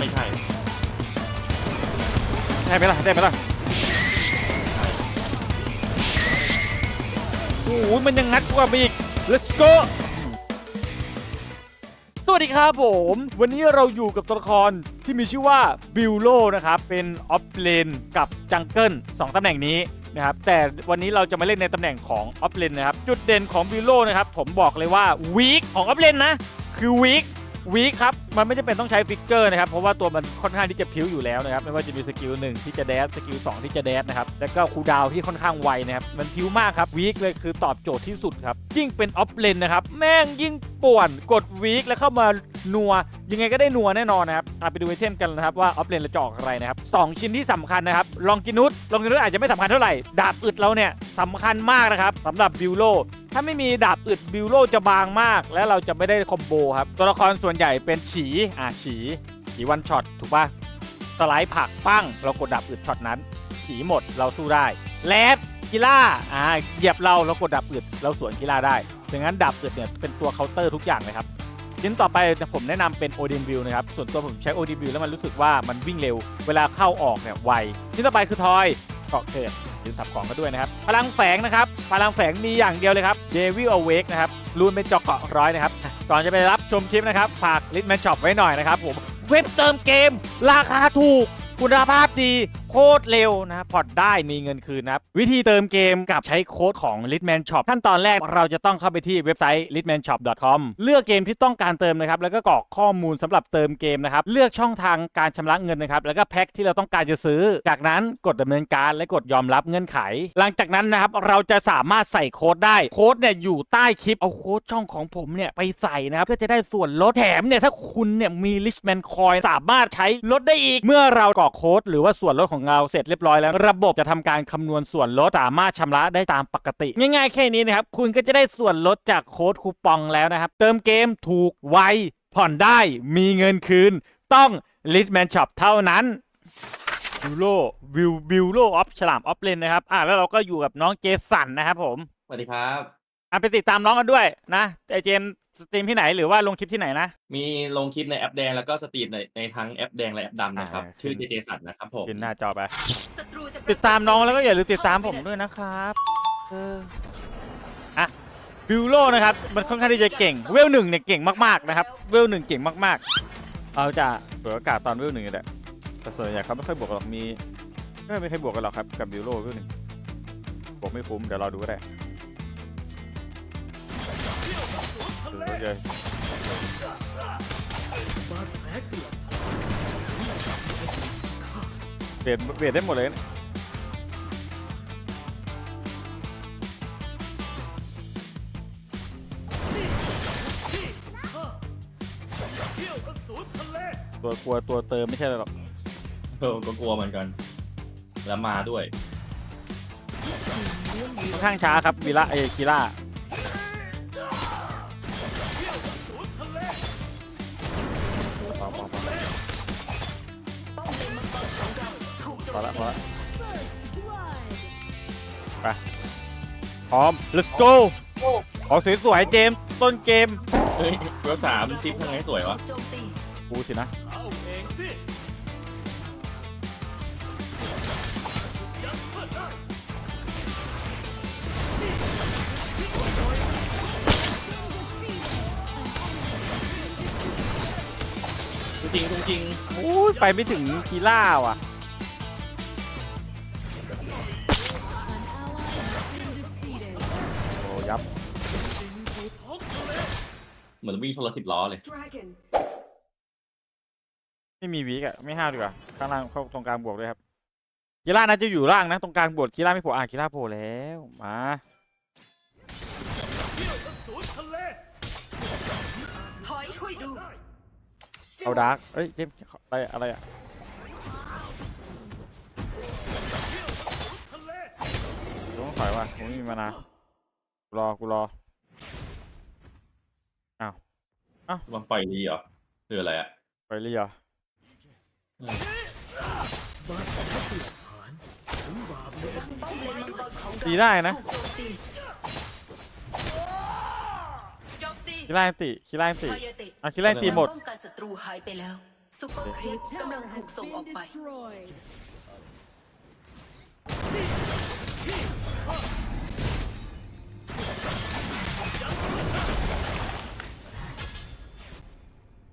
ไม่ใช่ ได้ไหมล่ะ ได้ไหมล่ะโอ้โหมันยังงัดกว่าไปอีก let's go สวัสดีครับผม วันนี้เราอยู่กับตัวละครที่มีชื่อว่าบิลโลนะครับ เป็นออฟเลนกับจังเกิลสองตำแหน่งนี้นะครับ แต่วันนี้เราจะมาเล่นในตำแหน่งของออฟเลนนะครับ จุดเด่นของบิลโลนะครับ ผมบอกเลยว่าวีคของออฟเลนนะ คือวีค วีคครับ มันไม่จำเป็นต้องใช้ฟิกเกอร์นะครับ เพราะว่าตัวมันค่อนข้างที่จะพิ้วอยู่แล้วนะครับ ไม่ว่าจะมีสกิลหนึ่งที่จะแดสสกิลสองที่จะแดสนะครับ แล้วก็คูดาวที่ค่อนข้างไวนะครับ มันพิ้วมากครับวีคเลยคือตอบโจทย์ที่สุดครับ ยิ่งเป็นออฟเลนนะครับ แม่งยิ่งป่วน กดวีคแล้วเข้ามา นัวยังไงก็ได้นัวแน่นอนนะครับไปดูไอเทมกันนะครับว่าออฟเลนเราจะออกอะไรนะครับสองชิ้นที่สำคัญนะครับลองกินุสลองกินุสอาจจะไม่สำคัญเท่าไหร่ ดาบอึดเราเนี่ยสำคัญมากนะครับสำหรับบิวโลถ้าไม่มีดาบอึดบิวโลจะบางมาก และเราจะไม่ได้คอมโบครับตัวละครส่วนใหญ่เป็นฉีอะฉีฉีวันช็อตถูกป่ะสไลด์ผักปั้ง เรากดดาบอึดช็อตนั้น ฉีหมดเราสู้ได้แลดกีล่าอ่าเหยียบเราเรากดดาบอึดเราสวนกีล่าได้ดังนั้นดาบอึดเนี่ยเป็นตัวเคาน์เตอร์ทุกอย่างเลยครับ ชิ้นต่อไปผมแนะนำเป็นโอดินวิวนะครับ ส่วนตัวผมใช้โอดินวิวแล้วมันรู้สึกว่ามันวิ่งเร็ว เวลาเข้าออกเนี่ยไว ชิ้นต่อไปคือทอยเกาะเกิดยืนสับของก็ด้วยนะครับ พลังแฝงนะครับ พลังแฝงมีอย่างเดียวเลยครับเดวิลอเวกนะครับรูนเป็นจอกเกาะร้อยนะครับ ก่อนจะไปรับชมคลิปนะครับ ฝากลิทแมนช็อปไว้หน่อยนะครับผม เว็บเติมเกม ราคาถูก คุณภาพดีโคตรเร็วนะครับผ่อได้มีเงินคืนนะครับวิธีเติมเกมกับใช้โค้ดของ Litman Shop ขั้นตอนแรกเราจะต้องเข้าไปที่เว็บไซต์ litmanshop.com เลือกเกมที่ต้องการเติมนะครับแล้วก็กรอกข้อมูลสำหรับเติมเกมนะครับเลือกช่องทางการชำระเงินนะครับแล้วก็แพ็คที่เราต้องการจะซื้อ จากนั้นกดดำเนินการและกดยอมรับเงื่อนไข หลังจากนั้นนะครับเราจะสามารถใส่โค้ดได้โค้ดเนี่ยอยู่ใต้คลิปเอาโค้ดช่องของผมเนี่ยไปใส่นะครับก็จะได้ส่วนลดแถมเนี่ยถ้าคุณเนี่ยมี Richman Coin สามารถใช้ลดได้อีกเมื่อเรากรอกโค้ดหรือว่าส่วนลดของเราเสร็จเรียบร้อยแล้ว ระบบจะทำการคำนวณส่วนลดสามารถชำระได้ตามปกติ ง่ายๆแค่นี้นะครับ คุณก็จะได้ส่วนลดจากโค้ดคูปองแล้วนะครับ เติมเกมถูกไวผ่อนได้มีเงินคืน ต้อง Litman Shop เท่านั้นบิวโลวิวบิวโลออฟฉลามออฟเลนนะครับอ่าแล้วเราก็อยู่กับน้องเจสันนะครับผมสวัสดีครับ อะไปติดตามน้องกันด้วยนะไอเจมส์สตรีมที่ไหนหรือว่าลงคลิปที่ไหนนะ มีลงคลิปในแอปแดงแล้วก็สตรีมในในทั้งแอปแดงและแอปดำนะครับ อ่า ชื่อเจเจสันนะครับผม ขึ้นหน้าจอไปศัตรูจะติดตามน้องแล้วก็อย่าลืมติดตามผมด้วยนะครับเอออะบิวโลนะครับ มันค่อนข้างที่จะเก่ง เวลหนึ่งเนี่ยเก่งมากๆนะครับ เวลหนึ่งเก่งมากๆ เอาจะเปิดโอกาสตอนเวลหนึ่งนี่แหละแต่ส่วนใหญ่เขาไม่ค่อยบวกกันหรอกมีไม่ไม่เคยบวกกันหรอกครับกับบิวโลเวลหนึ่งบวกไม่คุ้มเดี๋ยวรอดูก็ได้ ดูเลยเปลี่ยนเปลี่ยนได้หมดเลยนะตัวกลัวตัวเติมไม่ใช่หรอกเออก็กลัวเหมือนกัน แล้วมาด้วยค่อนข้างช้าครับวิระเอคิล่า พอละพอละไปพร้อม let's go ขอสวยๆเจมส์ต้นเกมเฮ้ยเวลสามซิปยังไงสวยวะโจมตีกูสินะจริงๆจริงโอ้ยไปไม่ถึงคีล่าว่ะ มือนวิ่งชนรถสิบล้อเลยไม่มีวีกอะไม่ห้าวดีกว่าข้างล่างเข้าตรงกลางบวกด้วยครับคีล่าน่าจะอยู่ล่างนะ ตรงกลางบวกคีล่าไม่โผล่อะคีล่าโผล่แล้วมาถอยช่วยดู เอาดาร์กเอ้ยเจมส์อะไรอะไรอะกูต้องถอยว่ะกูไม่มีมานากูรอกูรอ มันปล่อยดีเหรอคืออะไรอะไปเรียอืมตีได้นะถูกโจมตีโจมตีคีล่าอันติคีล่าอันติพายาติอะคีล่าอันติหมด ป้องกันศัตรูหายไปแล้วซุปเปอร์ครีป The กำลัง tower ถูก has ส่งออก been ไป destroyed.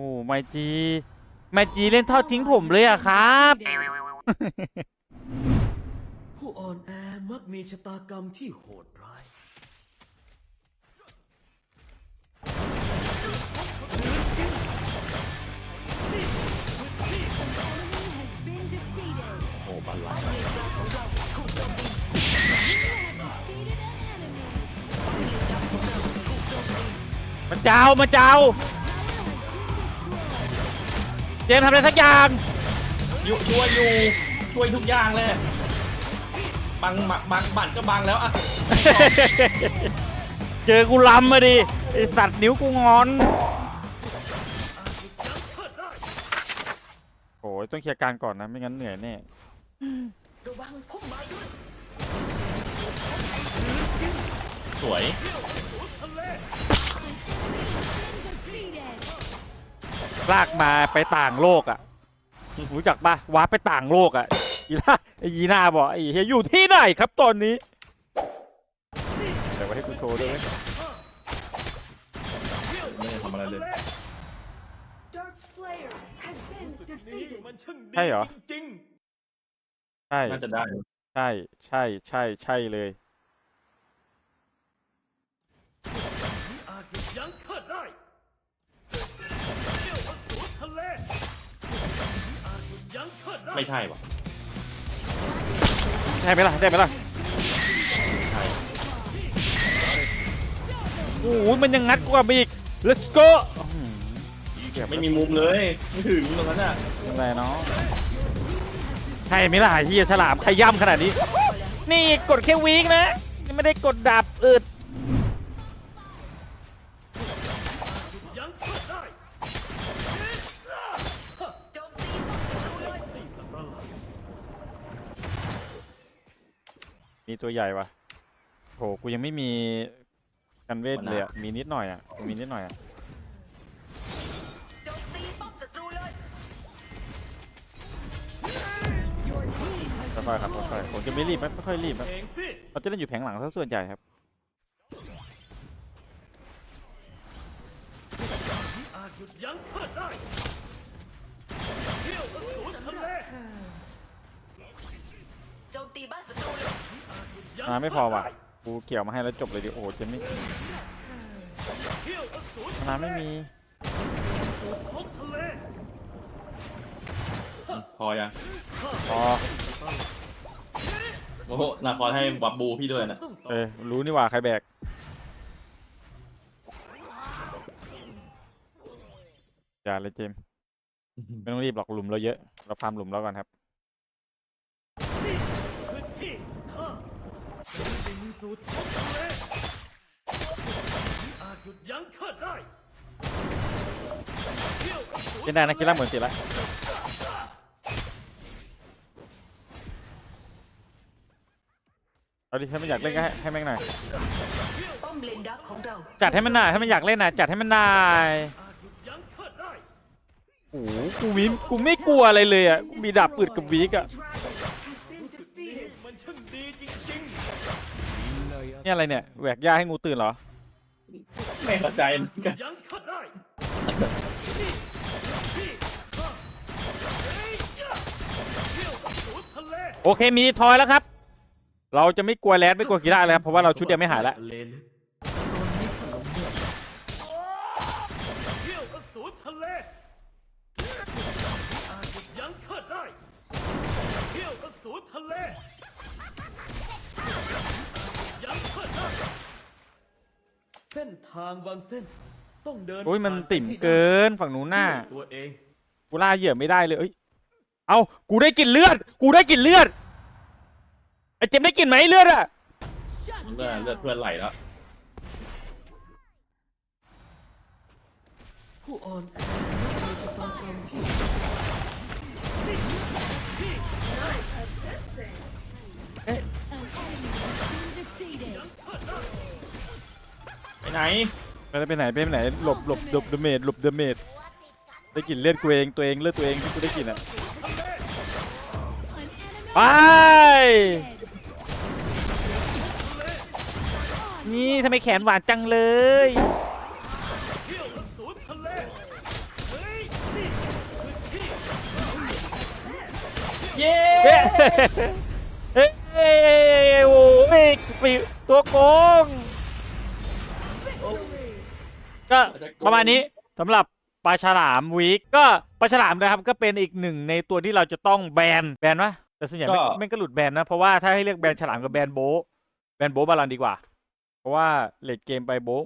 โอ้ไมจีไมจีเล่นทอดทิ้งผมเลยอะครับ ผู้อ่อนแอมักมีชะตากรรมที่โหดร้าย has been defeated. โอ้บัลลัง You have defeated an enemy. มันเจ้ามันเจ้า เจมส์ทำอะไรสักอย่างอยู่ช่วยอยู่ช่วยทุกอย่างเลยบังบังบังบัตรก็บังแล้วอะเจอกูลำมาดิไอสัตว์นิ้วกูงอนโอ้ยต้องเคลียร์การก่อนนะ ไม่งั้นเหนื่อยแน่ระวังพุ่มไม้ด้วยสวย Defeated. ลากมาไปต่างโลกอะรู้จักปะว้าร์ปไปต่างโลกอะอีล่าไอยีน่าบอกไอเฮียอยู่ที่ไหนครับตอนนี้เดี๋ยวไว้ให้กูโชว์ด้วยเว้ยไม่ได้ทำอะไรเลย Dark Slayer has been defeated มันช่างดีใช่เหรอจริงใช่น่าจะได้ ใช่ ใช่ ใช่ ใช่เลย ได้ไม่ใช่ว่ะใช่ไหมล่ะได้ไหมล่ะใช่โอ้ยมันยังงัดกว่ามาอีก let's go อื้อหือเก็บไม่มีมุมเลยไม่ถึงตรงนั้นอะอะไรเนาะใช่ไหมล่ะเฮียฉลามขย่ำขนาดนี้ นี่กดแค่วีกนะนี่ไม่ได้กดดับอึด มีตัวใหญ่วะโหกูยังไม่มีกันเวทเลยอะมีนิดหน่อยอะมีนิดหน่อยอะโจมตีป้อมศัตรูเลย Your team has ค่อยๆครับค่อยๆผมจะไม่รีบไม่ไม่ค่อยรีบครับเองสิเราจะเล่นอยู่แผงหลังซะส่วนใหญ่ครับอาจหยุดยั้งข้าได้เที่ยวอสูรทะเลโจมตีบ้านศัตรูเลยยั้ง มาไม่พอว่ะข้าด้กูเกี่ยวมาให้แล้วจบเลยดิโอ้โหเจมี่เที่ยวอสูรมาไม่มีสู่ท้องทะเลพอยังพอ โอ้โหนาคอให้บับบูพี่ด้วยนะต้องต่อเออรู้นี่หว่าใครแบก อย่าเลยเจมส์ไม่ต้องรีบหรอกหลุมเราเยอะ เราฟาร์มหลุมเราก่อนครับ สู่ท้องทะเลอาจหยุดยั้งข้าได้เที่ยวอสูรเล่นได้นะคิดละเหมือนสิละเอาดิถ้าไม่อยากเล่นก็ให้ให้แม่งหน่อยป้อมเลนดักของเราจัดให้มันหน่อยถ้ามันอยากเล่นน่ะจัดให้มันได้อาจหยุดยั้งข้าได้ โอ้โหกูมีกูไม่กลัวอะไรเลยอะมีดาบปืดกับวีกอะมั นี่อะไรเนี่ยแหวกหญ้าให้งูตื่นเหรอ ไม่เข้าใจเหมือนกันๆยั้งข้าได้เที่ยวอสูรทะเลโอเคมีทอยแล้วครับ เราจะไม่กลัวแรดไม่กลัวกีฬาเลยครับเพราะว่าเราชุดเดียวไม่หายแล้ว ทะเลลึก ทางบางเส้น ต้องเดินโอ้ยมันผ่าไปติ่มให้ได้เกินฝั่งนู้นหน้าด้วยตัวเองกูล่าเหยื่อไม่ได้เลยเอ้ยเอากูได้กลิ่นเลือด กูได้กลิ่นเลือดไอเจมส์ได้กลิ่นไหมเลือดอะ shut เลือดเลือด down. เพื่อนไหลแล้วผู้อ่อนแอมีชะตากรรมที่ ไปไหนไปไหนไปไหนไปไหนหลบหลบหลบเดเมจหลบเดเมจได้กลิ่นเลือดกูเองตัวเองเลือดตัวเองที่กูได้กลิ่นอะ An enemy ไปนี่ทำไมแขนหวานจังเลยเที่ยวอสูรทะเลเฮ้ยนี่คือที่เย้เฮ้ยเฮ้ยโอ้ยปีตัวโกง ก็ประมาณนี้สำหรับปลาฉลามวีคก็ปลาฉลามนะครับก็เป็นอีกหนึ่งในตัวที่เราจะต้องแบนแบนวะแต่ส่วนใหญ่ไม่ไม่ก็หลุดแบนนะ เพราะว่าถ้าให้เลือกแบนฉลามกับแบนโบะแบนโบะบาลันดีกว่า เพราะว่าเลดเกมไปโบะ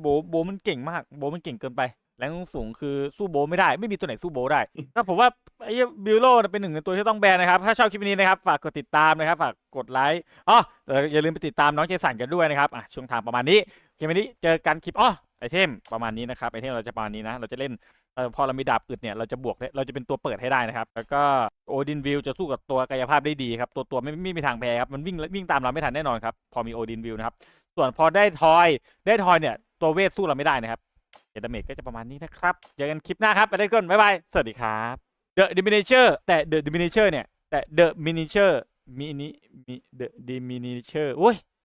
โบะโบะมันเก่งมาก โบะมันเก่งเกินไป แรงสูงคือสู้โบไม่ได้ ไม่มีตัวไหนสู้โบได้ถ้าผมว่าไอ้บิลโลเป็นหนึ่งในตัวที่ต้องแบนนะครับ ถ้าชอบคลิปนี้นะครับ ฝากกดติดตามนะครับ ฝากกดไลค์อ๋ออย่าลืมไปติดตามน้องเจสันกันด้วยนะครับอะช่วงทางประมาณนี้คลิปนี้เจอกันคลิปอ๋อไอเทมประมาณนี้นะครับไอเทมเราจะประมาณนี้นะ เราจะเล่นพอเรามีดาบอึดเนี่ยเราจะบวกเราจะเป็นตัวเปิดให้ได้นะครับ แล้วก็โอดินวิวจะสู้กับตัวกายภาพได้ดีครับ ตัวตัวไม่ไม่มีทางแพ้ครับมันวิ่งวิ่งตามเราไม่ทันแน่นอนครับพอมีโอดินวิวนะครับส่วนพอได้ทอยได้ทอยเนี่ยตัวเวทสู้เราไม่ได้นะครับ เอดเมจก็จะประมาณนี้นะครับเจอกันคลิปหน้าครับไปเล่นกันบ๊ายบาย สวัสดีครับ The Diminisher แต่ The Diminisher เนี่ยแต่ The Miniature มินิมี The Diminisher โอ้ย